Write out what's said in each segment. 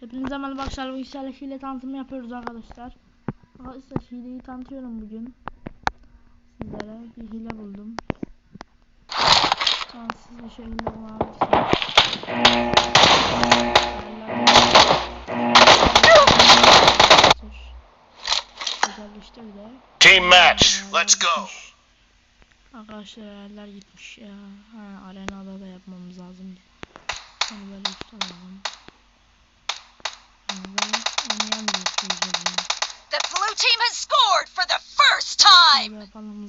Hepinize merhaba arkadaşlar. Bu işlerle hile tanıtımı yapıyoruz arkadaşlar. Arkadaşlar hileyi tanıtıyorum bugün. Sizlere bir hile buldum. Tamam siz de şu hile kullanabilirsiniz. Özelleştir de. Team match. Let's go. Arkadaşlar ayarlar gitmiş ya. Ha, arenada da yapmamız lazım. Onu böyle. Ve oynayamıyorsunuz yani. The blue team has scored for the first time. Yapalım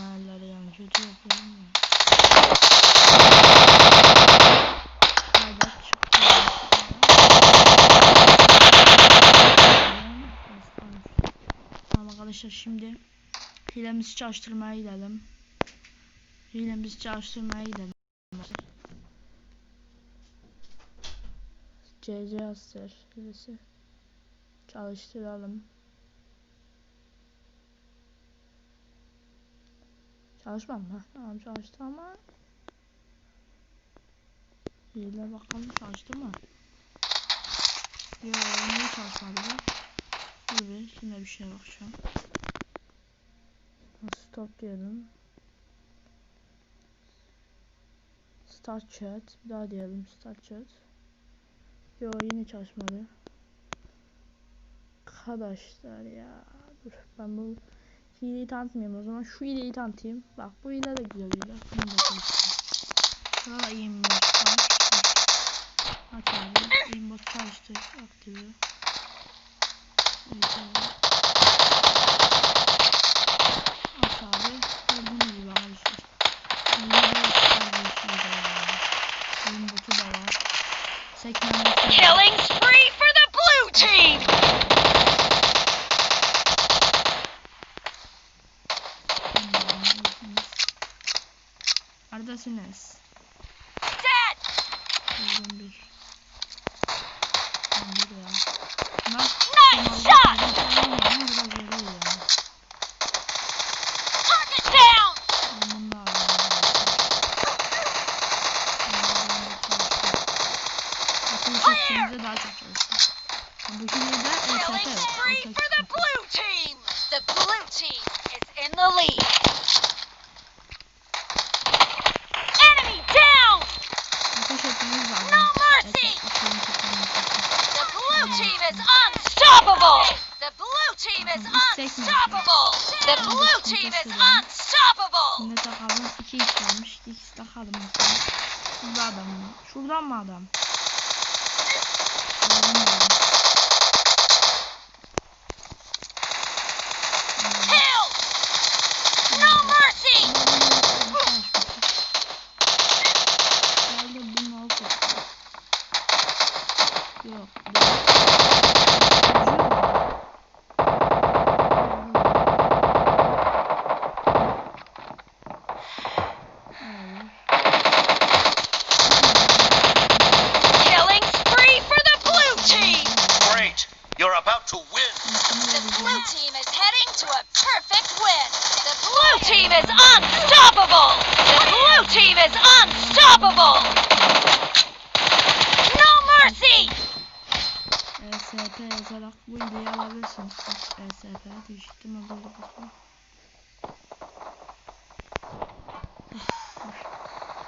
ayarları yani kötü yapıyorum ya. Arkadaşlar şimdi hilemizi çalıştırmaya gidelim. Hilemizi çalıştırmaya gidelim. CC Aster hilesi çalıştıralım. Çalışmadı mı? Tamam çalıştı ama Hile bakalım çalıştı mı? Yo niye çalışmadı bu? Dur bir şimdi bir şeye bakacağım. Stop diyelim. Start chat. Bir daha diyelim start chat. Yo yine çalışmadı. Arkadaşlar ya. Dur ben bu hileyi tanıtmayayım o zaman. Şu hileyi tanıtayım. Bak bu hile de güzel hile. Bunu da tanıtayım. Şurada aimbot var. Aç abi. Aimbot çalıştır. Aktive. Evet abi. Aç abi. Gibi arkadaşlar. Hile de kardeşliği de var. Aimbotu da var. Var. Killing spree for the blue team. Neredesiniz? Dead. Buyurun bir. Ben bir ya. Nice shot. Alayım. daha çok çalıştım. Bu şimdi de Killing ESP. spree for the blue team. The blue team is in the lead. Enemy down. Ateş etmemiz lazım. No mercy. Ateş etmemiz lazım. The blue team is unstoppable. The blue team is unstoppable. The blue team is unstoppable. Şimdi takalım. İki iş kalmış. İkisi takalım. Şurada adam mı? Şuradan mı adam? Bilmiyorum. Kill. No mercy. Herhalde bunu alıp yapacağız. Yok. Killing spree for the blue team. Great. You're about to win. The blue team is heading to a perfect win. The blue team is unstoppable. The blue team is unstoppable. No mercy. ESP yazarak bu ideyi alabilirsiniz. ESP büyük ihtimal böyle basma.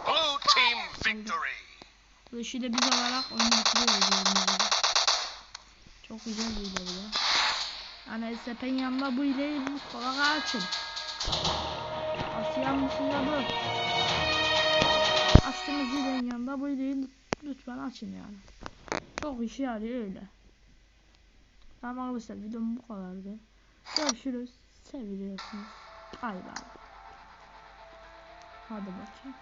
Blue team victory. Bu işi de biz olarak oyunu bitiriyoruz gördüğünüz. Çok güzel bir hile bu ya. Yani ESP'nin yanında bu mutlaka açın. Asiyan dışında bu. Açtığınız hilenin yanında bu hileyi lütfen açın yani. Çok işe yarıyor öyle. Tamam arkadaşlar videom bu kadardı. Görüşürüz. Seviliyorsunuz. Bay bay. Hadi bakayım.